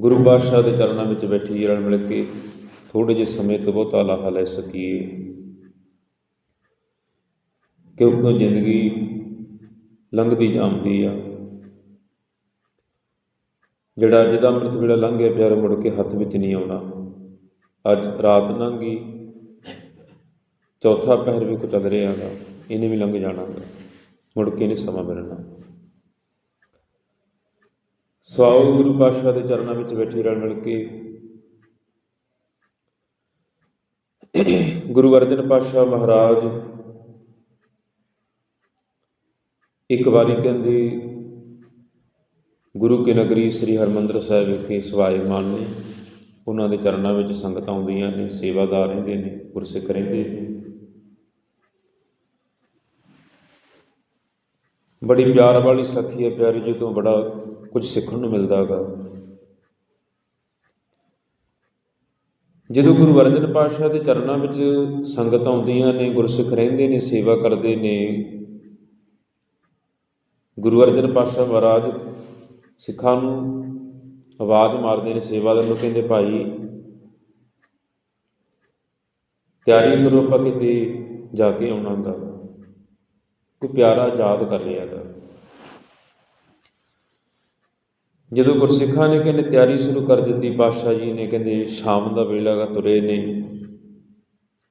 ਗੁਰੂ ਪਾਤਸ਼ਾਹ ਦੇ ਚਰਨਾਂ ਵਿੱਚ ਬੈਠੀ ਰਲ ਮਿਲ ਕੇ ਥੋੜੇ ਜਿਹੇ ਸਮੇਂ ਤੋਂ ਬਹੁਤਾ ਲਾਹਾ ਲੈ ਸਕੀਏ। ਕਿਉਂਕਿ ਜ਼ਿੰਦਗੀ ਲੰਘਦੀ ਜਾਂਦੀ ਆ। ਜਿਹੜਾ ਅੱਜ ਦਾ ਅੰਮ੍ਰਿਤ ਵੇਲਾ ਲੰਘਿਆ ਪਿਆਰੇ, ਮੁੜ ਕੇ ਹੱਥ ਵਿੱਚ ਨਹੀਂ ਆਉਣਾ। ਅੱਜ ਰਾਤ ਲੰਘ ਗਈ। ਚੌਥਾ ਪਹਿਰ ਵੀ ਕੋ ਚੱਲ ਰਿਹਾ ਗਾ। ਇਹਨੇ ਵੀ ਲੰਘ ਜਾਣਾ ਗਾ। ਮੁੜ ਕੇ ਨਹੀਂ ਸਮਾਂ ਮਿਲਣਾ। ਸਵਾਉ ਗੁਰੂ ਪਾਤਸ਼ਾਹ ਦੇ ਚਰਨਾਂ ਵਿੱਚ ਬੈਠੇ ਰਲ ਮਿਲ ਕੇ। ਗੁਰੂ ਅਰਜਨ ਪਾਤਸ਼ਾਹ ਮਹਾਰਾਜ ਇੱਕ ਵਾਰੀ ਕਹਿੰਦੇ, ਗੁਰੂ ਕੀ ਨਗਰੀ ਸ੍ਰੀ ਹਰਮੰਦਰ ਸਾਹਿਬ ਵਿਖੇ ਸਵਾਇਮਾਨ ਨੇ। ਉਹਨਾਂ ਦੇ ਚਰਨਾਂ ਵਿੱਚ ਸੰਗਤਾਂ ਆਉਂਦੀਆਂ ਨੇ, ਸੇਵਾਦਾਰ ਰਹਿੰਦੇ ਨੇ, ਗੁਰਸਿੱਖ ਰਹਿੰਦੇ ਨੇ। ਬੜੀ ਪਿਆਰ ਵਾਲੀ ਸਖੀ ਹੈ, ਪਿਆਰੀ ਜੀ, ਤੋਂ ਬੜਾ ਕੁਝ ਸਿੱਖਣ ਨੂੰ ਮਿਲਦਾ ਹੈਗਾ। ਜਦੋਂ ਗੁਰੂ ਅਰਜਨ ਪਾਤਸ਼ਾਹ ਦੇ ਚਰਨਾਂ ਵਿੱਚ ਸੰਗਤ ਆਉਂਦੀਆਂ ਨੇ, ਗੁਰਸਿੱਖ ਰਹਿੰਦੇ ਨੇ, ਸੇਵਾ ਕਰਦੇ ਨੇ, ਗੁਰੂ ਅਰਜਨ ਪਾਤਸ਼ਾਹ ਮਹਾਰਾਜ ਸਿੱਖਾਂ ਨੂੰ ਆਵਾਜ਼ ਮਾਰਦੇ ਨੇ ਸੇਵਾਦਾਰ ਨੂੰ ਕਹਿੰਦੇ, ਭਾਈ, ਤਿਆਰੀ ਕਰੋ, ਆਪਾਂ ਕਿਤੇ ਜਾ ਕੇ ਆਉਣਾਗਾ ਕੋਈ ਪਿਆਰਾ ਯਾਦ ਕਰ ਰਿਹਾ ਗਾ ਜਦੋਂ ਗੁਰਸਿੱਖਾਂ ਨੇ ਕਹਿੰਦੇ ਤਿਆਰੀ ਸ਼ੁਰੂ ਕਰ ਦਿੱਤੀ, ਪਾਤਸ਼ਾਹ ਜੀ ਨੇ ਕਹਿੰਦੇ ਸ਼ਾਮ ਦਾ ਵੇਲਾ ਗਾ ਤੁਰੇ ਨੇ।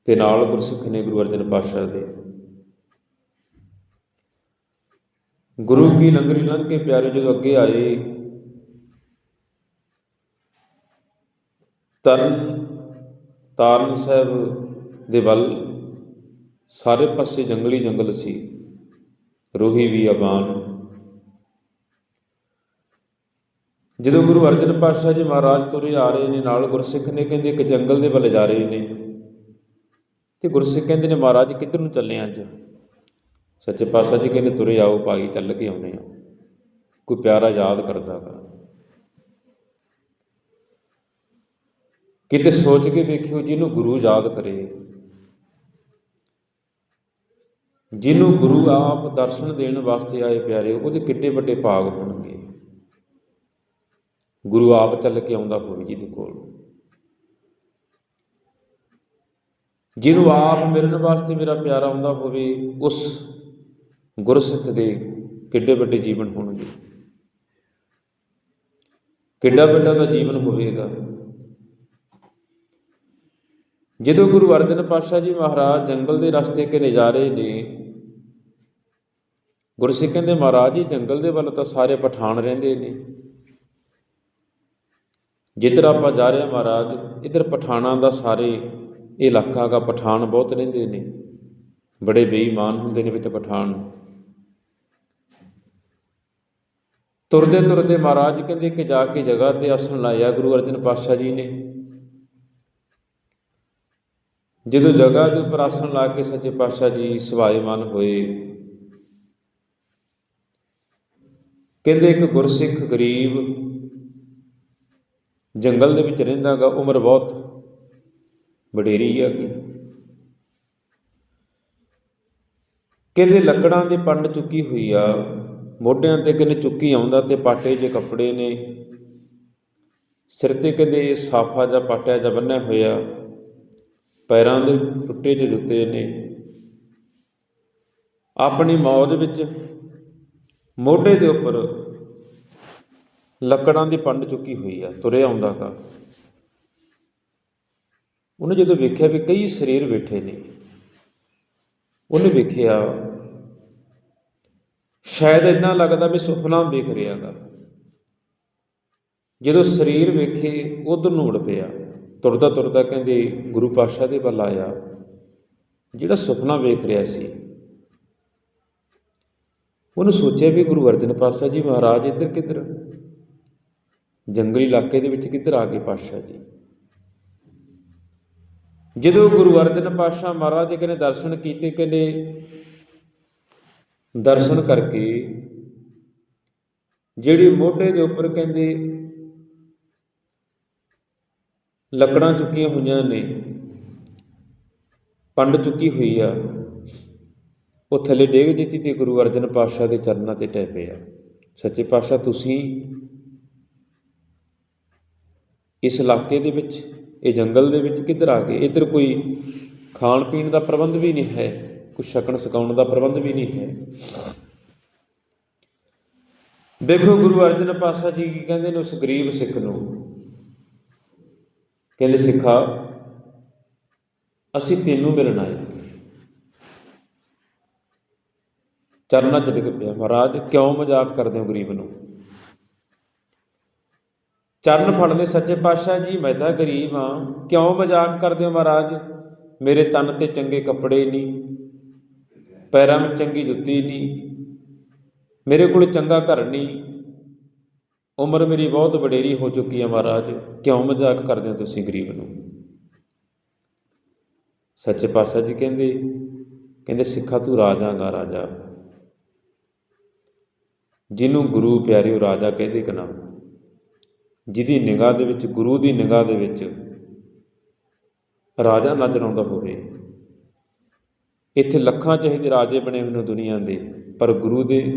ਤੇ ਨਾਲ ਗੁਰਸਿੱਖ ਨੇ ਗੁਰੂ ਅਰਜਨ ਪਾਤਸ਼ਾਹ ਦੇ। ਗੁਰੂ ਕੀ ਲੰਗਰੀ ਲੰਘ ਕੇ ਪਿਆਰੇ ਜਦੋਂ ਅੱਗੇ ਆਏ, ਤਰਨ ਤਾਰਨ ਸਾਹਿਬ ਦੇ ਵੱਲ ਸਾਰੇ ਪਾਸੇ ਜੰਗਲੀ ਜੰਗਲ ਸੀ। ਰੋਹੀ ਵੀ ਅਬਾਨ। ਜਦੋਂ ਗੁਰੂ ਅਰਜਨ ਪਾਤਸ਼ਾਹ ਜੀ ਮਹਾਰਾਜ ਤੁਰੇ ਆ ਰਹੇ ਨੇ, ਨਾਲ ਗੁਰਸਿੱਖ ਨੇ ਕਹਿੰਦੇ ਇੱਕ ਜੰਗਲ ਦੇ ਵੱਲ ਜਾ ਰਹੇ ਨੇ। ਤੇ ਗੁਰਸਿੱਖ ਕਹਿੰਦੇ ਨੇ, ਮਹਾਰਾਜ, ਕਿੱਧਰ ਨੂੰ ਚੱਲੇ ਅੱਜ? ਸੱਚੇ ਪਾਤਸ਼ਾਹ ਜੀ ਕਹਿੰਦੇ, ਤੁਰੇ ਆਓ ਭਾਈ, ਚੱਲ ਕੇ ਆਉਨੇ ਆ। ਕੋਈ ਪਿਆਰਾ ਯਾਦ ਕਰਦਾ ਕਰਦਾਗਾ ਕਿਤੇ ਸੋਚ ਕੇ ਵੇਖਿਓ ਜਿਹਨੂੰ ਗੁਰੂ ਯਾਦ ਕਰੇ। ਜਿਹਨੂੰ ਗੁਰੂ ਆਪ ਦਰਸ਼ਨ ਦੇਣ ਵਾਸਤੇ ਆਏ ਪਿਆਰੇ, ਉਹਦੇ ਕਿੱਡੇ ਵੱਡੇ ਭਾਗ ਹੋਣਗੇ। ਗੁਰੂ ਆਪ ਚੱਲ ਕੇ ਆਉਂਦਾ ਹੋਵੇ ਜਿਹਦੇ ਕੋਲ। ਜਿਹਨੂੰ ਆਪ ਮਿਲਣ ਵਾਸਤੇ ਮੇਰਾ ਪਿਆਰਾ ਆਉਂਦਾ ਹੋਵੇ, ਉਸ ਗੁਰਸਿੱਖ ਦੇ ਕਿੱਡੇ ਵੱਡੇ ਜੀਵਨ ਹੋਣਗੇ। ਕਿੱਡਾ ਵੱਡਾ ਦਾ ਜੀਵਨ ਹੋਵੇਗਾ। ਜਦੋਂ ਗੁਰੂ ਅਰਜਨ ਪਾਤਸ਼ਾਹ ਜੀ ਮਹਾਰਾਜ ਜੰਗਲ ਦੇ ਰਸਤੇ ਕੇ ਨਜ਼ਾਰੇ ਨੇ ਗੁਰਸਿੱਖ ਕਹਿੰਦੇ, ਮਹਾਰਾਜ ਜੀ, ਜੰਗਲ ਦੇ ਵੱਲ ਤਾਂ ਸਾਰੇ ਪਠਾਨ ਰਹਿੰਦੇ ਨੇ। ਜਿੱਧਰ ਆਪਾਂ ਜਾ ਰਹੇ ਹਾਂ ਮਹਾਰਾਜ, ਇਧਰ ਪਠਾਨਾਂ ਦਾ ਸਾਰੇ ਇਹ ਇਲਾਕਾ ਦਾ ਪਠਾਨ ਬਹੁਤ ਰਹਿੰਦੇ ਨੇ। ਬੜੇ ਬੇਈਮਾਨ ਹੁੰਦੇ ਨੇ ਵਿੱਚ ਪਠਾਨ। ਤੁਰਦੇ ਤੁਰਦੇ ਮਹਾਰਾਜ ਕਹਿੰਦੇ ਕਿ ਜਾ ਕੇ ਜਗ੍ਹਾ ਤੇ ਆਸਣ ਲਾਇਆ ਗੁਰੂ ਅਰਜਨ ਪਾਤਸ਼ਾਹ ਜੀ ਨੇ। ਜਦੋਂ ਜਗ੍ਹਾ ਦੇ ਉੱਪਰ ਆਸਣ ਲਾ ਕੇ ਸੱਚੇ ਪਾਤਸ਼ਾਹ ਜੀ ਸਵਾਇਮਾਨ ਹੋਏ, ਕਹਿੰਦੇ ਇੱਕ ਗੁਰਸਿੱਖ ਗਰੀਬ ਜੰਗਲ ਦੇ ਵਿੱਚ ਰਹਿੰਦਾਗਾ ਉਮਰ ਬਹੁਤ ਵਡੇਰੀ ਆ ਕਿ ਕਹਿੰਦੇ ਲੱਕੜਾਂ ਦੇ ਪੰਡ ਚੁੱਕੀ ਹੋਈ ਆ, ਮੋਢਿਆਂ ਤੇ ਕਹਿੰਦੇ ਚੁੱਕੀ ਆਉਂਦਾ ਤੇ ਪਾਟੇ ਜੇ ਕੱਪੜੇ ਨੇ, ਸਿਰ ਤੇ ਕਹਿੰਦੇ ਸਾਫਾ ਜਾਂ ਪਾਟਿਆ ਜਾਂ ਬੰਨਿਆ ਹੋਇਆ। ਪੈਰਾਂ ਦੇ ਟੁੱਟੇ ਜਿਹੇ ਜੁੱਤੇ ਨੇ। ਆਪਣੀ ਮੌਜ ਵਿੱਚ ਮੋਢੇ ਦੇ ਉੱਪਰ ਲੱਕੜਾਂ ਦੀ ਪੰਡ ਚੁੱਕੀ ਹੋਈ ਆ ਤੁਰੇ ਆਉਂਦਾਗਾ ਉਹਨੇ ਜਦੋਂ ਵੇਖਿਆ ਵੀ ਕਈ ਸਰੀਰ ਬੈਠੇ ਨੇ, ਉਹਨੇ ਵੇਖਿਆ ਸ਼ਾਇਦ ਇਦਾਂ ਲੱਗਦਾ ਵੀ ਸੁਪਨਾ ਵੇਖ ਰਿਹਾਗਾ ਜਦੋਂ ਸਰੀਰ ਵੇਖੇ, ਉਧਰ ਨੂੰ ਉੜ ਪਿਆ। ਤੁਰਦਾ ਤੁਰਦਾ ਕਹਿੰਦੇ ਗੁਰੂ ਪਾਤਸ਼ਾਹ ਦੇ ਵੱਲ ਆਇਆ। ਜਿਹੜਾ ਸੁਪਨਾ ਵੇਖ ਰਿਹਾ ਸੀ, ਉਹਨੂੰ ਸੋਚਿਆ ਵੀ ਗੁਰੂ ਅਰਜਨ ਪਾਤਸ਼ਾਹ ਜੀ, ਮਹਾਰਾਜ ਇੱਧਰ ਕਿੱਧਰ? ਜੰਗਲੀ ਇਲਾਕੇ ਦੇ ਵਿੱਚ ਕਿੱਧਰ ਆ ਗਏ ਪਾਤਸ਼ਾਹ ਜੀ? ਜਦੋਂ ਗੁਰੂ ਅਰਜਨ ਪਾਤਸ਼ਾਹ ਮਹਾਰਾਜ ਜੀ ਨੇ ਦਰਸ਼ਨ ਕੀਤੇ, ਕਹਿੰਦੇ ਦਰਸ਼ਨ ਕਰਕੇ ਜਿਹੜੀ ਮੋਢੇ ਦੇ ਉੱਪਰ ਕਹਿੰਦੇ ਲੱਕੜਾਂ ਚੁੱਕੀਆਂ ਹੋਈਆਂ ਨੇ, ਪੰਡ ਚੁੱਕੀ ਹੋਈ ਆ, ਉਹ ਥੱਲੇ ਡੇਗ ਦਿੱਤੀ ਤੇ ਗੁਰੂ ਅਰਜਨ ਪਾਤਸ਼ਾਹ ਦੇ ਚਰਨਾਂ ਤੇ ਟੈ ਪਿਆ। ਸੱਚੇ ਪਾਤਸ਼ਾਹ, ਤੁਸੀਂ ਇਸ ਇਲਾਕੇ ਦੇ ਵਿੱਚ, ਇਹ ਜੰਗਲ ਦੇ ਵਿੱਚ ਕਿੱਧਰ ਆ ਗਏ? ਇੱਧਰ ਕੋਈ ਖਾਣ ਪੀਣ ਦਾ ਪ੍ਰਬੰਧ ਵੀ ਨਹੀਂ ਹੈ ਕੁਛ ਛਕਣ ਸਕਾਉਣ ਦਾ ਪ੍ਰਬੰਧ ਵੀ ਨਹੀਂ ਹੈ। ਦੇਖੋ ਗੁਰੂ ਅਰਜਨ ਪਾਤਸ਼ਾਹ ਜੀ ਕੀ ਕਹਿੰਦੇ ਨੇ ਉਸ ਗਰੀਬ ਸਿੱਖ ਨੂੰ ਕਹਿੰਦੇ, ਸਿੱਖਾ, ਅਸੀਂ ਤੈਨੂੰ ਮਿਲਣ ਆਏ ਚਰਨਾਂ 'ਚ ਡਿੱਗ ਪਿਆ, ਮਹਾਰਾਜ, ਕਿਉਂ ਮਜ਼ਾਕ ਕਰਦੇ ਹੋ ਗਰੀਬ ਨੂੰ? ਚਰਨ ਫੜਦੇ ਸੱਚੇ ਪਾਤਸ਼ਾਹ ਜੀ, ਮੈਂ ਤਾਂ ਗਰੀਬ ਹਾਂ। ਕਿਉਂ ਮਜ਼ਾਕ ਕਰਦੇ ਹੋ ਮਹਾਰਾਜ? ਮੇਰੇ ਤਨ ਤੇ ਚੰਗੇ ਕੱਪੜੇ ਨਹੀਂ, ਪੈਰਾਂ ਵਿੱਚ ਚੰਗੀ ਜੁੱਤੀ ਨਹੀਂ, ਮੇਰੇ ਕੋਲ ਚੰਗਾ ਘਰ ਨਹੀਂ ਉਮਰ ਮੇਰੀ ਬਹੁਤ ਵਡੇਰੀ ਹੋ ਚੁੱਕੀ ਹੈ ਮਹਾਰਾਜ। ਕਿਉਂ ਮਜ਼ਾਕ ਕਰਦੇ ਹੋ ਤੁਸੀਂ ਗਰੀਬ ਨੂੰ? ਸੱਚੇ ਪਾਤਸ਼ਾਹ ਜੀ ਕਹਿੰਦੇ ਕਹਿੰਦੇ ਸਿੱਖਾ ਤੂੰ ਰਾਜਾਂਗਾ ਰਾਜਾ। ਜਿਹਨੂੰ ਗੁਰੂ ਪਿਆਰਿਓ ਰਾਜਾ ਕਹਿੰਦੇ ਕਿ ਨਾ ਜਿਹਦੀ ਨਿਗਾਹ ਦੇ ਵਿੱਚ, ਗੁਰੂ ਦੀ ਨਿਗਾਹ ਦੇ ਵਿੱਚ ਰਾਜਾ ਨਜ਼ਰ ਆਉਂਦਾ ਹੋਵੇ। ਇੱਥੇ ਲੱਖਾਂ ਚਾਹੀਦੇ ਰਾਜੇ ਬਣੇ ਹੋਏ ਨੇ ਦੁਨੀਆ ਦੇ, ਪਰ ਗੁਰੂ ਦੇ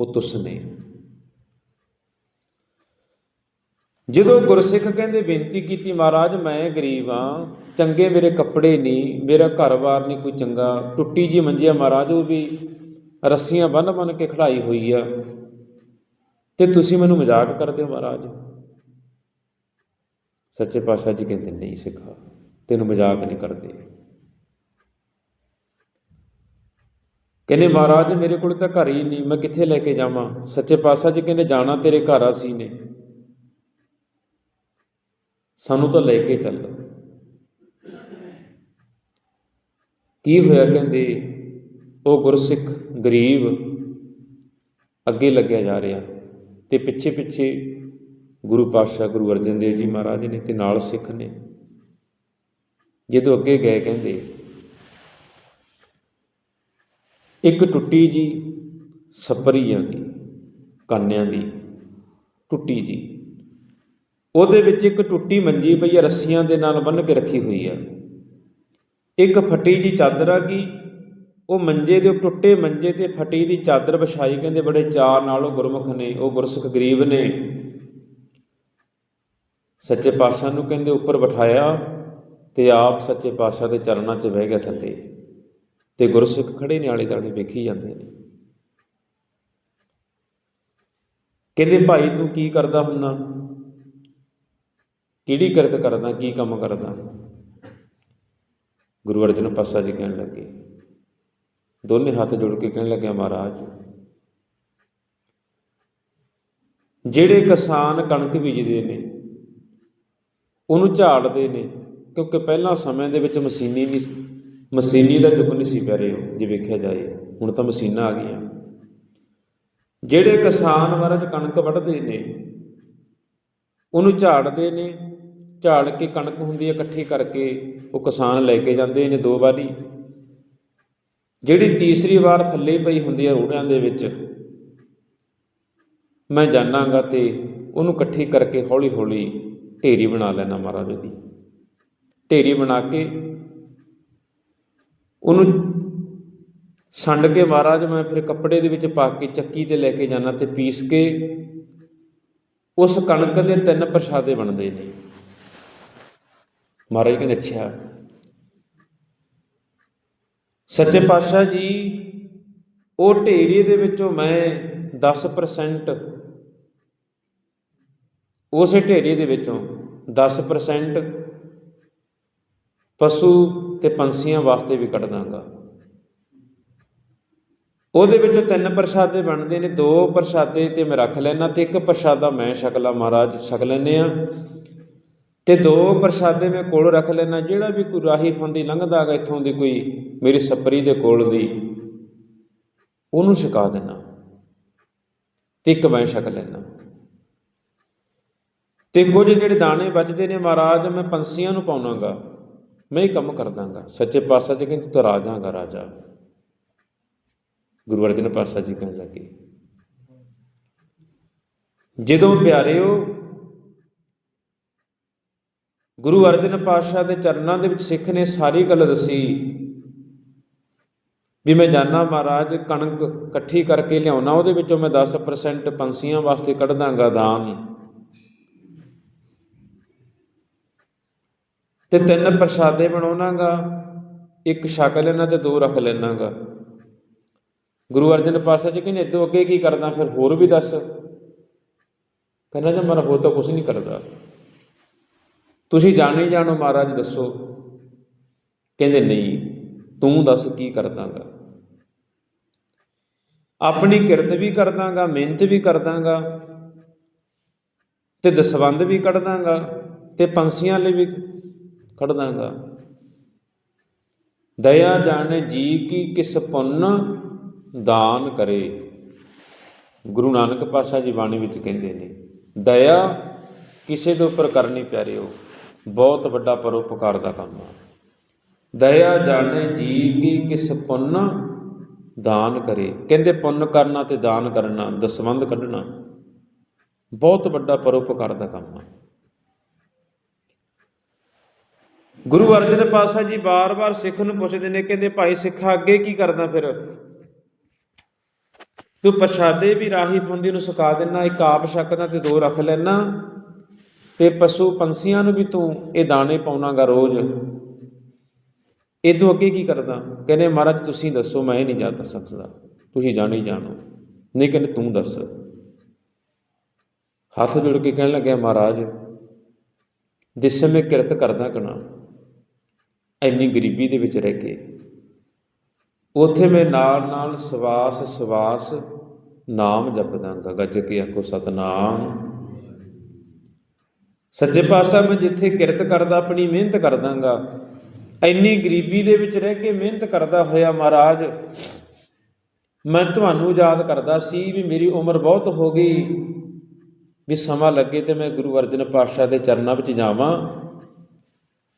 ਉਹ ਤੁਸ ਨੇ। ਜਦੋਂ ਗੁਰਸਿੱਖ ਕਹਿੰਦੇ, ਬੇਨਤੀ ਕੀਤੀ, ਮਹਾਰਾਜ, ਮੈਂ ਗਰੀਬ ਹਾਂ, ਚੰਗੇ ਮੇਰੇ ਕੱਪੜੇ ਨਹੀਂ, ਮੇਰਾ ਘਰ-ਬਾਰ ਨਹੀਂ ਕੋਈ ਚੰਗਾ, ਟੁੱਟੀ ਜੀ ਮੰਜੀ ਆ ਮਹਾਰਾਜ, ਉਹ ਵੀ ਰੱਸੀਆਂ ਬੰਨ-ਬੰਨ ਕੇ ਖੜਾਈ ਹੋਈ ਆ। ਤੇ ਤੁਸੀਂ ਮੈਨੂੰ ਮਜ਼ਾਕ ਕਰਦੇ ਹੋ ਮਹਾਰਾਜ? ਸੱਚੇ ਪਾਤਸ਼ਾਹ ਜੀ ਕਹਿੰਦੇ, ਨਹੀਂ ਸਿੱਖਾ, ਤੈਨੂੰ ਮਜ਼ਾਕ ਨਹੀਂ ਕਰਦੇ। ਕਹਿੰਦੇ, ਮਹਾਰਾਜ, ਮੇਰੇ ਕੋਲ ਤਾਂ ਘਰ ਹੀ ਨਹੀਂ, ਮੈਂ ਕਿੱਥੇ ਲੈ ਕੇ ਜਾਵਾਂ? ਸੱਚੇ ਪਾਤਸ਼ਾਹ ਜੀ ਕਹਿੰਦੇ, ਜਾਣਾ ਤੇਰੇ ਘਰ, ਅਸੀਂ ਨੇ। ਸਾਨੂੰ ਤਾਂ ਲੈ ਕੇ ਚੱਲ। ਕੀ ਹੋਇਆ ਕਹਿੰਦੇ, ਉਹ ਗੁਰਸਿੱਖ ਗਰੀਬ ਅੱਗੇ ਲੱਗਿਆ ਜਾ ਰਿਹਾ ਤੇ ਪਿੱਛੇ ਪਿੱਛੇ ਗੁਰੂ ਪਾਤਸ਼ਾਹ ਗੁਰੂ ਅਰਜਨ ਦੇਵ ਜੀ ਮਹਾਰਾਜ ਨੇ ਤੇ ਨਾਲ ਸਿੱਖ ਨੇ। ਜਦੋਂ ਅੱਗੇ ਗਏ ਕਹਿੰਦੇ, ਇੱਕ ਟੁੱਟੀ ਜੀ ਸੱਪਰੀਆਂ ਦੀ, ਕਾਨਿਆਂ ਦੀ, ਟੁੱਟੀ ਜੀ ਉਹਦੇ ਵਿੱਚ ਇੱਕ ਟੁੱਟੀ ਮੰਜੀ ਪਈ ਆ ਰੱਸੀਆਂ ਦੇ ਨਾਲ ਬੰਨ੍ਹ ਕੇ ਰੱਖੀ ਹੋਈ ਆ ਇੱਕ ਫਟੀ ਜੀ ਚਾਦਰ ਆ ਗਈ। ਉਹ ਮੰਜੇ ਦੇ ਟੁੱਟੇ ਮੰਜੇ ਤੇ ਫਟੀ ਦੀ ਚਾਦਰ ਵਿਛਾਈ, ਕਹਿੰਦੇ ਬੜੇ ਚਾਰ ਨਾਲ ਉਹ ਗੁਰਮੁਖ ਨੇ, ਉਹ ਗੁਰਸਿੱਖ ਗਰੀਬ ਨੇ। ਸੱਚੇ ਪਾਤਸ਼ਾਹ ਨੂੰ ਕਹਿੰਦੇ ਉੱਪਰ ਬਿਠਾਇਆ ਤੇ ਆਪ ਸੱਚੇ ਪਾਤਸ਼ਾਹ ਦੇ ਚਰਨਾਂ 'ਚ ਬਹਿ ਗਿਆ ਥੱਲੇ। ਤੇ ਗੁਰਸਿੱਖ ਖੜੇ ਨੇ, ਆਲੇ ਦਾਲੇ ਵੇਖੀ ਜਾਂਦੇ ਨੇ। ਕਹਿੰਦੇ, ਭਾਈ ਤੂੰ ਕੀ ਕਰਦਾ ਹੁੰਨਾ? ਕਿਹੜੀ ਕਿਰਤ ਕਰਦਾ, ਕੀ ਕੰਮ ਕਰਦਾ? ਗੁਰੂ ਅਰਜਨ ਪਾਸਾ ਜੀ ਕਹਿਣ ਲੱਗੇ, ਦੋਨੇ ਹੱਥ ਜੋੜ ਕੇ ਕਹਿਣ ਲੱਗਿਆ ਮਹਾਰਾਜ, ਜਿਹੜੇ ਕਿਸਾਨ ਕਣਕ ਬੀਜਦੇ ਨੇ, ਉਹਨੂੰ ਝਾੜਦੇ ਨੇ, ਕਿਉਂਕਿ ਪਹਿਲਾਂ ਸਮੇਂ ਦੇ ਵਿੱਚ ਮਸ਼ੀਨੀ ਨਹੀਂ ਮਸ਼ੀਨੀ ਦਾ ਯੁੱਗ ਨਹੀਂ ਸੀ ਪਿਆਰੇ ਜੇ ਵੇਖਿਆ ਜਾਏ, ਹੁਣ ਤਾਂ ਮਸ਼ੀਨਾਂ ਆ ਗਈਆਂ। ਜਿਹੜੇ ਕਿਸਾਨ ਮਹਾਰਾਜ ਕਣਕ ਵੱਢਦੇ ਨੇ, ਉਹਨੂੰ ਝਾੜਦੇ ਨੇ ਝਾੜ ਕੇ ਕਣਕ ਹੁੰਦੀ ਹੈ ਇਕੱਠੀ ਕਰਕੇ ਉਹ ਕਿਸਾਨ ਲੈ ਕੇ ਜਾਂਦੇ ਨੇ ਦੋ ਵਾਰੀ। ਜਿਹੜੀ ਤੀਸਰੀ ਵਾਰ ਥੱਲੇ ਪਈ ਹੁੰਦੀ ਹੈ ਰੋੜਿਆਂ ਦੇ ਵਿੱਚ, ਮੈਂ ਜਾਣਾਂਗਾ ਤੇ ਉਹਨੂੰ ਇਕੱਠੀ ਕਰਕੇ ਹੌਲੀ ਹੌਲੀ ਢੇਰੀ ਬਣਾ ਲੈਣਾ ਮਹਾਰਾਜ ਦੀ ਢੇਰੀ ਬਣਾ ਕੇ ਉਹਨੂੰ ਸੰਡ ਕੇ ਮਹਾਰਾਜ ਮੈਂ ਫਿਰ ਕੱਪੜੇ ਦੇ ਵਿੱਚ ਪਾ ਕੇ ਚੱਕੀ ਤੇ ਲੈ ਕੇ ਜਾਣਾ ਤੇ ਪੀਸ ਕੇ ਉਸ ਕਣਕ ਦੇ ਤਿੰਨ ਪ੍ਰਸ਼ਾਦੇ ਬਣਦੇ ਨੇ। ਮਹਾਰਾਜ ਕਹਿੰਦੇ, ਅੱਛਾ। ਸੱਚੇ ਪਾਤਸ਼ਾਹ ਜੀ, ਉਹ ਢੇਰੀ ਦੇ ਵਿੱਚੋਂ ਮੈਂ 10% ਉਸੇ ਢੇਰੀ ਦੇ ਵਿੱਚੋਂ 10% ਪਸ਼ੂ ਤੇ ਪੰਛੀਆਂ ਵਾਸਤੇ ਵੀ ਕੱਢ ਦਾਂਗਾ। ਉਹਦੇ ਵਿੱਚੋਂ ਤਿੰਨ ਪ੍ਰਸ਼ਾਦੇ ਬਣਦੇ ਨੇ, ਦੋ ਪ੍ਰਸ਼ਾਦੇ ਤੇ ਮੈਂ ਰੱਖ ਲੈਣਾ ਤੇ ਇੱਕ ਪ੍ਰਸ਼ਾਦਾ ਮੈਂ ਛਕ ਛਕਲਾ ਮਹਾਰਾਜ ਛਕ ਲੈਨੇ ਆ ਤੇ ਦੋ ਪ੍ਰਸ਼ਾਦੇ ਮੈਂ ਕੋਲ ਰੱਖ ਲੈਣਾ ਜਿਹੜਾ ਵੀ ਕੋਈ ਰਾਹੀ ਫੰਦੀ ਲੰਘਦਾ ਹੈਗਾ, ਇੱਥੋਂ ਦੀ ਕੋਈ ਮੇਰੀ ਸੱਪਰੀ ਦੇ ਕੋਲ ਦੀ, ਉਹਨੂੰ ਛਕਾ ਦੇਣਾ ਤੇ ਇੱਕ ਮੈਂ ਛਕ ਲੈਣਾ ਤੇ ਕੁਝ ਜਿਹੜੇ ਦਾਣੇ ਬਚਦੇ ਨੇ ਮਹਾਰਾਜ, ਮੈਂ ਪੰਛੀਆਂ ਨੂੰ ਪਾਉਣਾਗਾ। ਮੈਂ ਹੀ ਕੰਮ ਕਰ ਦਾਂਗਾ ਸੱਚੇ ਪਾਤਸ਼ਾਹ ਜੀ ਕਹਿੰਦੇ, ਤੂੰ ਰਾਜਾਂਗਾ ਰਾਜਾ। ਗੁਰੂ ਅਰਜਨ ਪਾਤਸ਼ਾਹ ਜੀ ਕਹਿਣ ਲੱਗੇ। ਜਦੋਂ ਪਿਆਰਿਓ ਗੁਰੂ ਅਰਜਨ ਪਾਤਸ਼ਾਹ ਦੇ ਚਰਨਾਂ ਦੇ ਵਿੱਚ ਸਿੱਖ ਨੇ ਸਾਰੀ ਗੱਲ ਦੱਸੀ। ਵੀ ਮੈਂ ਜਾਣਾ ਮਹਾਰਾਜ, ਕਣਕ ਇਕੱਠੀ ਕਰਕੇ ਲਿਆਉਣਾ, ਉਹਦੇ ਵਿੱਚੋਂ ਮੈਂ 10% ਪੰਛੀਆਂ ਵਾਸਤੇ ਕੱਢ ਦਾਂਗਾ ਦਾਨ। ਤੇ ਤਿੰਨ ਪ੍ਰਸ਼ਾਦੇ ਬਣਾਉਣਾਗਾ, ਇੱਕ ਛਕ ਲੈਣਾ ਤੇ ਦੋ ਰੱਖ ਲੈਣਾਗਾ। ਗੁਰੂ ਅਰਜਨ ਪਾਤਸ਼ਾਹ ਜੀ ਕਹਿੰਦੇ ਇਦੋਂ ਅੱਗੇ ਕੀ ਕਰਦਾ? ਫਿਰ ਹੋਰ ਵੀ ਦੱਸ। ਕਹਿੰਦਾ ਜੀ ਮੇਰਾ ਹੋਰ ਤਾਂ ਕੁਝ ਨਹੀਂ ਕਰਦਾ। ਤੁਸੀਂ ਜਾਣੇ ਜਾਣੋ ਮਹਾਰਾਜ, ਦੱਸੋ। ਕਹਿੰਦੇ, ਨਹੀਂ, ਤੂੰ ਦੱਸ ਕੀ ਕਰਦਾਗਾ? ਆਪਣੀ ਕਿਰਤ ਵੀ ਕਰਦਾਂਗਾ, ਮਿਹਨਤ ਵੀ ਕਰਦਾਗਾ, ਤੇ ਦਸਵੰਦ ਵੀ ਕੱਢਦਾਗਾ, ਤੇ ਪੰਛੀਆਂ ਲਈ ਵੀ ਕੱਢਦਾਗਾ। ਦਇਆ ਜਾਣੇ ਜੀ ਕੀ ਕਿਸ ਪੁੰਨ ਦਾਨ ਕਰੇ? ਗੁਰੂ ਨਾਨਕ ਪਾਤਸ਼ਾਹ ਜੀ ਬਾਣੀ ਵਿੱਚ ਕਹਿੰਦੇ ਨੇ, ਦਇਆ ਕਿਸੇ ਦੇ ਉੱਪਰ ਕਰਨੀ ਪਿਆਰਿਓ ਬਹੁਤ ਵੱਡਾ ਪਰਉਪਕਾਰ ਦਾ ਕੰਮ ਹੈ ਦਇਆ ਜਾਣੇ ਜੀ ਕੀ ਕਿਸ ਪੁੰਨ ਦਾਨ ਕਰੇ। ਕਹਿੰਦੇ ਪੁੰਨ ਕਰਨਾ ਤੇ ਦਾਨ ਕਰਨਾ ਦਸਵੰਦ ਕੱਢਣਾ। ਬਹੁਤ ਵੱਡਾ ਪਰਉਪਕਾਰ ਦਾ ਕੰਮ ਹੈ ਗੁਰੂ ਅਰਜਨ ਪਾਤਸ਼ਾਹ ਜੀ ਬਾਰ-ਬਾਰ ਸਿੱਖ ਨੂੰ ਪੁੱਛਦੇ ਨੇ, ਕਹਿੰਦੇ ਭਾਈ ਸਿੱਖਾ ਅੱਗੇ ਕੀ ਕਰਦਾ ਫਿਰ? ਤੂੰ ਪ੍ਰਸ਼ਾਦੇ ਵੀ ਰਾਹੀ ਫੰਦੀ ਨੂੰ ਸੁਕਾ ਦੇਣਾ ਇੱਕ ਆਪ ਛਕਦਾ ਤੇ ਦੋ ਰੱਖ ਲੈਣਾ ਤੇ ਪਸ਼ੂ ਪੰਛੀਆਂ ਨੂੰ ਵੀ ਤੂੰ ਇਹ ਦਾਣੇ ਪਾਉਣਾਗਾ ਰੋਜ਼। ਇਹ ਤੋਂ ਅੱਗੇ ਕੀ ਕਰਦਾ? ਕਹਿੰਦੇ, ਮਹਾਰਾਜ, ਤੁਸੀਂ ਦੱਸੋ, ਮੈਂ ਨਹੀਂ ਜਾ ਦੱਸ ਸਕਦਾ। ਤੁਸੀਂ ਜਾਣੀ ਜਾਣੋ। ਨਹੀਂ ਕਹਿੰਦੇ, ਤੂੰ ਦੱਸ। ਹੱਥ ਜੋੜ ਕੇ ਕਹਿਣ ਲੱਗਿਆ, ਮਹਾਰਾਜ, ਜਿਸ ਸਮੇਂ ਕਿਰਤ ਕਰਦਾ ਕਣਾ ਇੰਨੀ ਗਰੀਬੀ ਦੇ ਵਿੱਚ ਰਹਿ ਕੇ, ਉਥੇ ਮੈਂ ਨਾਲ ਨਾਲ ਸਵਾਸ ਸਵਾਸ ਨਾਮ ਜਪਦਾਂਗਾ। ਗੱਜ ਕੇ ਆਖੋ, ਸਤਨਾਮ। ਸੱਚੇ ਪਾਤਸ਼ਾਹ ਮੈਂ ਜਿੱਥੇ ਕਿਰਤ ਕਰਦਾ, ਆਪਣੀ ਮਿਹਨਤ ਕਰਦਾਂਗਾ। ਇੰਨੀ ਗਰੀਬੀ ਦੇ ਵਿੱਚ ਰਹਿ ਕੇ ਮਿਹਨਤ ਕਰਦਾ ਹੋਇਆ ਮਹਾਰਾਜ, ਮੈਂ ਤੁਹਾਨੂੰ ਯਾਦ ਕਰਦਾ ਸੀ ਵੀ ਮੇਰੀ ਉਮਰ ਬਹੁਤ ਹੋ ਗਈ, ਵੀ ਸਮਾਂ ਲੱਗੇ ਤੇ ਮੈਂ ਗੁਰੂ ਅਰਜਨ ਪਾਤਸ਼ਾਹ ਦੇ ਚਰਨਾਂ ਵਿੱਚ ਜਾਵਾਂ।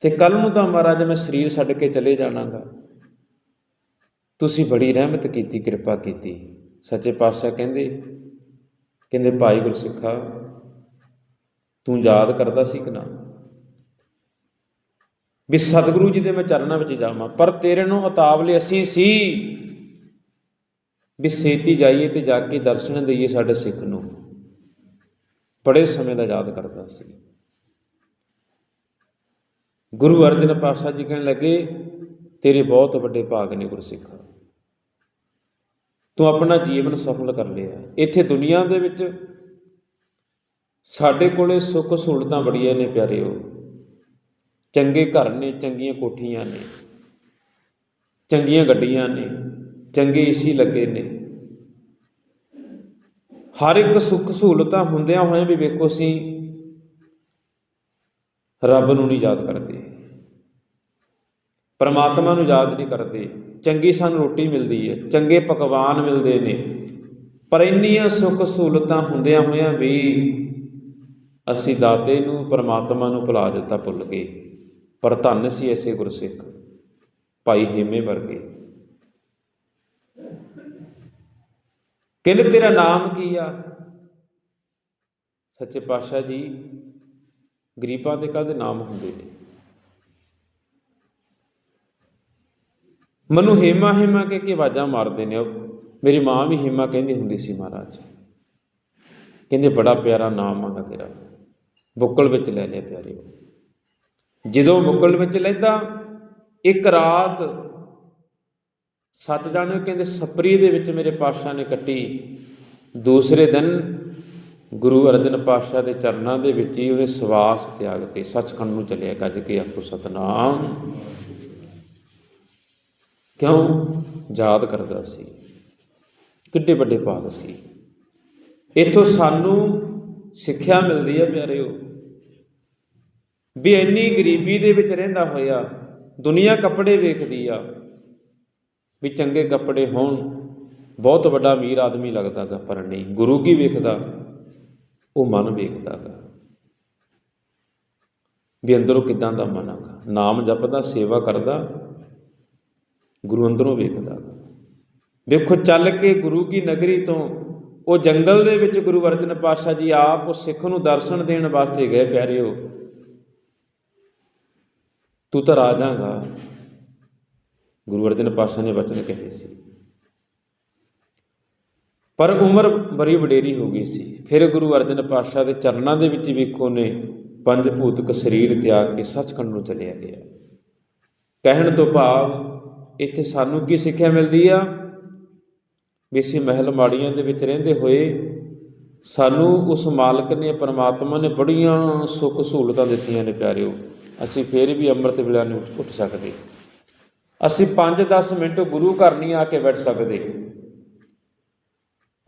ਤੇ ਕੱਲ ਨੂੰ ਤਾਂ ਮਹਾਰਾਜ ਮੈਂ ਸਰੀਰ ਛੱਡ ਕੇ ਚਲੇ ਜਾਣਾਗਾ। ਤੁਸੀਂ ਬੜੀ ਰਹਿਮਤ ਕੀਤੀ, ਕਿਰਪਾ ਕੀਤੀ। ਸੱਚੇ ਪਾਤਸ਼ਾਹ ਕਹਿੰਦੇ ਕਹਿੰਦੇ ਭਾਈ ਗੁਰਸਿੱਖਾ ਤੂੰ ਯਾਦ ਕਰਦਾ ਸੀ ਕਿ ਨਾ? ਵੀ ਸਤਿਗੁਰੂ ਜੀ ਦੇ ਮੈਂ ਚਰਨਾਂ ਵਿੱਚ ਜਾਵਾਂ, ਪਰ ਤੇਰੇ ਨੂੰ ਉਤਾਵਲੇ ਅਸੀਂ ਸੀ। ਵੀ ਛੇਤੀ ਜਾਈਏ ਤੇ ਜਾ ਕੇ ਦਰਸ਼ਨ ਦਈਏ ਸਾਡੇ ਸਿੱਖ ਨੂੰ। ਬੜੇ ਸਮੇਂ ਦਾ ਯਾਦ ਕਰਦਾ ਸੀ। ਗੁਰੂ ਅਰਜਨ ਪਾਤਸ਼ਾਹ ਜੀ ਕਹਿਣ ਲੱਗੇ, ਤੇਰੇ ਬਹੁਤ ਵੱਡੇ ਭਾਗ ਨੇ ਗੁਰਸਿੱਖਾ। ਤੂੰ ਆਪਣਾ ਜੀਵਨ ਸਫਲ ਕਰ ਲਿਆ। ਇੱਥੇ ਦੁਨੀਆ ਦੇ ਵਿੱਚ ਸਾਡੇ ਕੋਲੇ ਸੁੱਖ ਸਹੂਲਤਾਂ ਬੜੀਆਂ ਨੇ ਪਿਆਰਿਓ। ਚੰਗੇ ਘਰ ਨੇ, ਚੰਗੀਆਂ ਕੋਠੀਆਂ ਨੇ, ਚੰਗੀਆਂ ਗੱਡੀਆਂ ਨੇ, ਚੰਗੇ ਏਸੀ ਲੱਗੇ ਨੇ। ਹਰ ਇੱਕ ਸੁੱਖ ਸਹੂਲਤਾਂ ਹੁੰਦਿਆਂ ਹੋਇਆਂ ਵੀ ਵੇਖੋ ਅਸੀਂ ਰੱਬ ਨੂੰ ਨਹੀਂ ਯਾਦ ਕਰਦੇ। ਪਰਮਾਤਮਾ ਨੂੰ ਯਾਦ ਨਹੀਂ ਕਰਦੇ। ਚੰਗੀ ਸਾਨੂੰ ਰੋਟੀ ਮਿਲਦੀ ਹੈ ਚੰਗੇ ਪਕਵਾਨ ਮਿਲਦੇ ਨੇ। ਪਰ ਇੰਨੀਆਂ ਸੁੱਖ ਸਹੂਲਤਾਂ ਹੁੰਦਿਆਂ ਹੋਇਆਂ ਵੀ ਅਸੀਂ ਦਾਤੇ ਨੂੰ, ਪਰਮਾਤਮਾ ਨੂੰ ਭੁਲਾ ਦਿੱਤਾ ਭੁੱਲ ਗਏ। ਪਰ ਧੰਨ ਸੀ ਐਸੇ ਗੁਰਸਿੱਖ, ਭਾਈ ਹੇਮੇ ਵਰਗੇ। ਕਹਿੰਦੇ, ਤੇਰਾ ਨਾਮ ਕੀ ਆ? ਸੱਚੇ ਪਾਤਸ਼ਾਹ ਜੀ, ਗਰੀਬਾਂ ਦੇ ਕਾਹਦੇ ਨਾਮ ਹੁੰਦੇ ਨੇ? ਮਨੂੰ ਹੇਮਾ ਹੇਮਾ ਕਹਿ ਕੇ ਆਵਾਜ਼ਾਂ ਮਾਰਦੇ ਨੇ। ਉਹ, ਮੇਰੀ ਮਾਂ ਵੀ ਹੇਮਾ ਕਹਿੰਦੀ ਹੁੰਦੀ ਸੀ ਮਹਾਰਾਜ। ਕਹਿੰਦੇ, ਬੜਾ ਪਿਆਰਾ ਨਾਮ ਆਗਾ ਤੇਰਾ। ਬੁੱਕਲ ਵਿੱਚ ਲੈ ਲਿਆ ਪਿਆਰੇ ਜਦੋਂ ਬੁੱਕਲ ਵਿੱਚ ਲੈਦਾ, ਇੱਕ ਰਾਤ ਸੱਤ ਜਾਣੇ ਕਹਿੰਦੇ ਸਪਰੀ ਦੇ ਵਿੱਚ ਮੇਰੇ ਪਾਤਸ਼ਾਹ ਨੇ ਕੱਟੀ। ਦੂਸਰੇ ਦਿਨ ਗੁਰੂ ਅਰਜਨ ਪਾਤਸ਼ਾਹ ਦੇ ਚਰਨਾਂ ਦੇ ਵਿੱਚ ਹੀ ਉਹਨੇ ਸਵਾਸ ਤਿਆਗ ਤੇ ਸੱਚਖੰਡ ਨੂੰ ਚਲਿਆ ਗੱਜ ਕੇ ਆਖੋ, ਸਤਨਾਮ। ਕਿਉਂ? ਯਾਦ ਕਰਦਾ ਸੀ। ਕਿੱਡੇ ਵੱਡੇ ਭਾਗ ਸੀ। ਇਥੋਂ ਸਾਨੂੰ ਸਿੱਖਿਆ ਮਿਲਦੀ ਹੈ ਪਿਆਰਿਓ। ਵੀ ਇੰਨੀ ਗਰੀਬੀ ਦੇ ਵਿੱਚ ਰਹਿੰਦਾ ਹੋਇਆ, ਦੁਨੀਆ ਕੱਪੜੇ ਵੇਖਦੀ ਆ, ਵੀ ਚੰਗੇ ਕੱਪੜੇ ਹੋਣ, ਬਹੁਤ ਵੱਡਾ ਅਮੀਰ ਆਦਮੀ ਲੱਗਦਾਗਾ, ਪਰ ਨਹੀਂ, ਗੁਰੂ ਕੀ ਵੇਖਦਾ? ਉਹ ਮਨ ਵੇਖਦਾਗਾ। ਵੀ ਅੰਦਰੋਂ ਕਿਦਾਂ ਦਾ ਮਨ ਆਗਾ? ਨਾਮ ਜਪਦਾ, ਸੇਵਾ ਕਰਦਾ, ਗੁਰੂ ਅੰਦਰੋਂ ਵੇਖਦਾ ਵੇਖੋ, ਚੱਲ ਕੇ ਗੁਰੂ ਕੀ ਨਗਰੀ ਤੋਂ, ਉਹ ਜੰਗਲ ਦੇ ਵਿੱਚ ਗੁਰੂ ਅਰਜਨ ਪਾਤਸ਼ਾਹ ਜੀ ਆਪ ਉਹ ਸਿੱਖ ਨੂੰ ਦਰਸ਼ਨ ਦੇਣ ਵਾਸਤੇ ਗਏ, ਪਿਆਰਿਓ। ਤੂੰ ਤਾਂ ਰਾਜਾਂਗਾ ਗੁਰੂ ਅਰਜਨ ਪਾਤਸ਼ਾਹ ਨੇ ਵਚਨ ਕਹੇ ਸੀ। ਪਰ ਉਮਰ ਬੜੀ ਵਡੇਰੀ ਹੋ ਗਈ ਸੀ। ਫਿਰ ਗੁਰੂ ਅਰਜਨ ਪਾਤਸ਼ਾਹ ਦੇ ਚਰਨਾਂ ਦੇ ਵਿੱਚ ਵੇਖੋ ਨੇ ਪੰਜ ਭੂਤਕ ਸਰੀਰ ਤਿਆਗ ਕੇ ਸੱਚਖੰਡ ਨੂੰ ਚਲਿਆ ਗਿਆ। ਕਹਿਣ ਤੋਂ ਭਾਵ, ਇੱਥੇ ਸਾਨੂੰ ਕੀ ਸਿੱਖਿਆ ਮਿਲਦੀ ਆ? ਵੀ ਅਸੀਂ ਮਹਿਲ ਮਾੜੀਆਂ ਦੇ ਵਿੱਚ ਰਹਿੰਦੇ ਹੋਏ ਸਾਨੂੰ ਉਸ ਮਾਲਕ ਨੇ, ਪਰਮਾਤਮਾ ਨੇ ਬੜੀਆਂ ਸੁੱਖ ਸਹੂਲਤਾਂ ਦਿੱਤੀਆਂ ਨੇ ਪਿਆਰਿਓ। ਅਸੀਂ ਫੇਰ ਵੀ ਅੰਮ੍ਰਿਤ ਵੇਲਾ ਨੂੰ ਉੱਠ ਸਕਦੇ। ਅਸੀਂ 5-10 ਮਿੰਟ ਗੁਰੂ ਘਰ ਨਹੀਂ ਆ ਕੇ ਬੈਠ ਸਕਦੇ।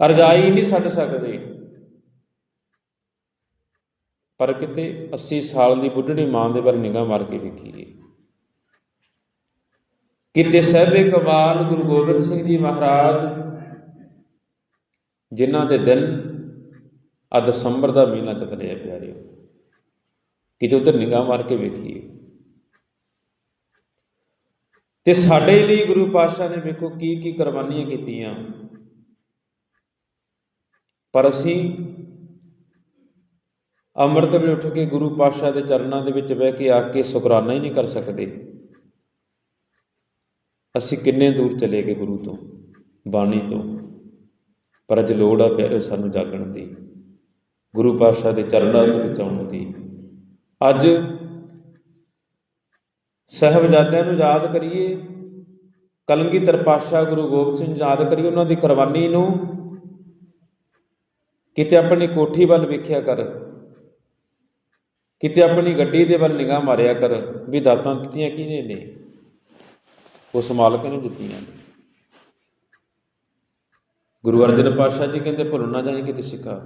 ਅਰਜਾਈ ਨਹੀਂ ਛੱਡ ਸਕਦੇ। ਪਰ ਕਿਤੇ 80 ਸਾਲ ਦੀ ਬੁੱਢੜੀ ਮਾਂ ਦੇ ਵੱਲ ਨਿਗਾਹ ਮਾਰ ਕੇ ਵੇਖੀਏ ਕਿਤੇ ਸਹਿਬੇ ਕਮਾਲ ਗੁਰੂ ਗੋਬਿੰਦ ਸਿੰਘ ਜੀ ਮਹਾਰਾਜ, ਜਿਨ੍ਹਾਂ ਦੇ ਦਿਨ ਆ ਦਸੰਬਰ ਦਾ ਮਹੀਨਾ ਚੱਲ ਰਿਹਾ ਪਿਆਰਿਓ। ਕਿਤੇ ਉਧਰ ਨਿਗਾਹ ਮਾਰ ਕੇ ਵੇਖੀਏ। ਤੇ ਸਾਡੇ ਲਈ ਗੁਰੂ ਪਾਤਸ਼ਾਹ ਨੇ ਵੇਖੋ ਕੀ ਕੀ ਕੁਰਬਾਨੀਆਂ ਕੀਤੀਆਂ। ਪਰ ਅਸੀਂ ਅੰਮ੍ਰਿਤ ਵੇਲੇ ਉੱਠ ਕੇ ਗੁਰੂ ਪਾਤਸ਼ਾਹ ਦੇ ਚਰਨਾਂ ਦੇ ਵਿੱਚ ਬਹਿ ਕੇ ਆ ਕੇ ਸ਼ੁਕਰਾਨਾ ਹੀ ਨਹੀਂ ਕਰ ਸਕਦੇ। ਅਸੀਂ ਕਿੰਨੇ ਦੂਰ ਚਲੇ ਗਏ ਗੁਰੂ ਤੋਂ, ਬਾਣੀ ਤੋਂ। ਪਰ ਅੱਜ ਲੋੜ ਆ ਪਿਆਰੇ ਸਾਨੂੰ ਜਾਗਣ ਦੀ, ਗੁਰੂ ਪਾਤਸ਼ਾਹ ਦੇ ਚਰਨਾਂ ਦੇ ਵਿੱਚ ਆਉਣ ਦੀ। ਅੱਜ ਸਹਿਬਜ਼ਾਦਿਆਂ ਨੂੰ ਯਾਦ ਕਰੀਏ ਕਲਗੀਧਰ ਪਾਤਸ਼ਾਹ ਗੁਰੂ ਗੋਬਿੰਦ ਸਿੰਘ ਯਾਦ ਕਰੀਏ, ਉਹਨਾਂ ਦੀ ਕੁਰਬਾਨੀ ਨੂੰ ਕਿਤੇ ਆਪਣੀ ਕੋਠੀ ਵੱਲ ਵੇਖਿਆ ਕਰ, ਕਿਤੇ ਆਪਣੀ ਗੱਡੀ ਦੇ ਵੱਲ ਨਿਗਾਹ ਮਾਰਿਆ ਕਰ, ਵੀ ਦਾਤਾਂ ਦਿੱਤੀਆਂ ਕਿਹਨੇ ਨੇ? ਉਸ ਮਾਲਕ ਨੇ ਦਿੱਤੀਆਂ ਨੇ। ਗੁਰੂ ਅਰਜਨ ਪਾਤਸ਼ਾਹ ਜੀ ਕਹਿੰਦੇ ਭੁੱਲ ਨਾ ਜਾਏ ਕਿਤੇ ਸਿੱਖਾ,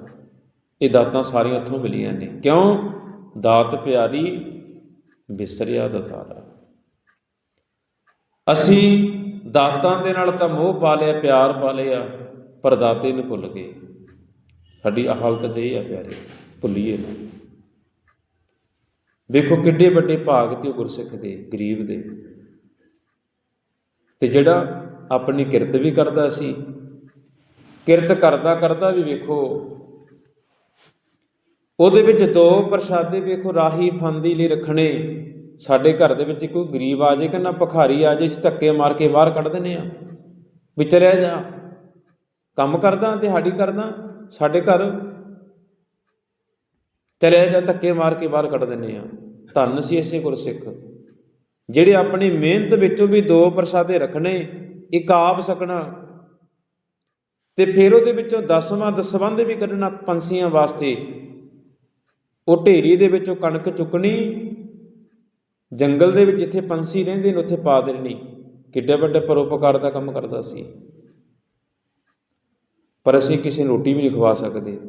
ਇਹ ਦਾਤਾਂ ਸਾਰੀਆਂ ਉੱਥੋਂ ਮਿਲੀਆਂ ਨੇ। ਕਿਉਂ? ਦਾਤ ਪਿਆਰੀ ਬਿਸਰਿਆ ਦਤਾਰਾ ਅਸੀਂ ਦਾਤਾਂ ਦੇ ਨਾਲ ਤਾਂ ਮੋਹ ਪਾ ਲਿਆ, ਪਿਆਰ ਪਾ ਲਿਆ, ਪਰ ਦਾਤੇ ਨੂੰ ਭੁੱਲ ਗਏ। ਸਾਡੀ ਹਾਲਤ ਜਿਹੀ ਆ ਪਿਆਰੇ, ਭੁੱਲੀਏ ਨਾ। ਵੇਖੋ ਕਿੱਡੇ ਵੱਡੇ ਭਾਗ ਤੇ ਉਹ ਗੁਰਸਿੱਖ ਦੇ, ਗਰੀਬ ਦੇ। ਤੇ ਜਿਹੜਾ ਆਪਣੀ ਕਿਰਤ ਵੀ ਕਰਦਾ ਸੀ, ਕਿਰਤ ਕਰਦਾ ਕਰਦਾ ਵੀ ਵੇਖੋ ਉਹਦੇ ਵਿੱਚ ਦੋ ਪ੍ਰਸ਼ਾਦੇ ਵੇਖੋ ਰਾਹੀ ਫੰਦੀ ਲਈ ਰੱਖਣੇ। ਸਾਡੇ ਘਰ ਦੇ ਵਿੱਚ ਕੋਈ ਗਰੀਬ ਆ ਜਾਏ ਕਿ ਨਾ ਭਖਾਰੀ ਆ ਜਾਏ ਅਸੀਂ ਧੱਕੇ ਮਾਰ ਕੇ ਬਾਹਰ ਕੱਢ ਦਿੰਦੇ ਆ। ਵਿਚਰਿਆ ਜਾ। ਕੰਮ ਕਰਦਾ, ਦਿਹਾੜੀ ਕਰਦਾ, ਸਾਡੇ ਘਰ ਚਲੇ ਜਾ, ਧੱਕੇ ਮਾਰ ਕੇ ਬਾਹਰ ਕੱਢ ਦਿੰਦੇ ਆ। ਧੰਨ ਸੀ ਇਸੇ ਗੁਰਸਿੱਖ। ਜਿਹੜੇ ਆਪਣੀ ਮਿਹਨਤ ਵਿੱਚੋਂ ਵੀ ਦੋ ਪ੍ਰਸ਼ਾਦੇ ਰੱਖਣੇ, ਇੱਕ ਆਪ ਸਕਣਾ, ਤੇ ਫਿਰ ਉਹਦੇ ਵਿੱਚੋਂ ਦਸਵਾਂ ਦਸਵੰਧ ਵੀ ਕੱਢਣਾ ਪੰਛੀਆਂ ਵਾਸਤੇ। ਉਹ ਢੇਰੀ ਦੇ ਵਿੱਚੋਂ ਕਣਕ ਚੁੱਕਣੀ, ਜੰਗਲ ਦੇ ਵਿੱਚ ਜਿੱਥੇ ਪੰਛੀ ਰਹਿੰਦੇ ਨੇ, ਉੱਥੇ ਪਾ ਦੇਣੀ। ਕਿੱਡੇ ਵੱਡੇ ਪਰਉਪਕਾਰ ਦਾ ਕੰਮ ਕਰਦਾ ਸੀ। ਪਰ ਅਸੀਂ ਕਿਸੇ ਨੂੰ ਰੋਟੀ ਵੀ ਨਹੀਂ ਖਵਾ ਸਕਦੇ।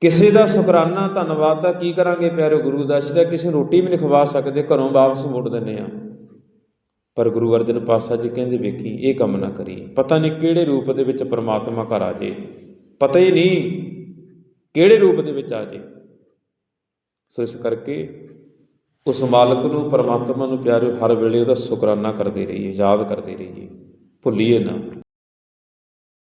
ਕਿਸੇ ਦਾ ਸ਼ੁਕਰਾਨਾ, ਧੰਨਵਾਦ ਤਾਂ ਕੀ ਕਰਾਂਗੇ ਪਿਆਰੇ ਗੁਰੂ ਦਾ? ਅਸੀਂ ਕਿਸੇ ਨੂੰ ਰੋਟੀ ਵੀ ਨਹੀਂ ਖਵਾ ਸਕਦੇ, ਘਰੋਂ ਵਾਪਸ ਮੋੜ ਦਿੰਨੇ ਆ ਪਰ ਗੁਰੂ ਅਰਜਨ ਪਾਤਸ਼ਾਹ ਜੀ ਕਹਿੰਦੇ, ਵੇਖੀ, ਇਹ ਕੰਮ ਨਾ ਕਰੀ ਪਤਾ ਨਹੀਂ ਕਿਹੜੇ ਰੂਪ ਦੇ ਵਿੱਚ ਪਰਮਾਤਮਾ ਘਰ ਆ ਜੇ। ਪਤਾ ਹੀ ਨਹੀਂ ਕਿਹੜੇ ਰੂਪ ਦੇ ਵਿੱਚ ਆ ਜੇ? ਸੋ ਇਸ ਕਰਕੇ ਉਸ ਮਾਲਕ ਨੂੰ, ਪਰਮਾਤਮਾ ਨੂੰ ਪਿਆਰੇ ਹਰ ਵੇਲੇ ਉਹਦਾ ਸ਼ੁਕਰਾਨਾ ਕਰਦੇ ਰਹੀਏ, ਯਾਦ ਕਰਦੇ ਰਹੀਏ। ਭੁੱਲੀਏ ਨਾ।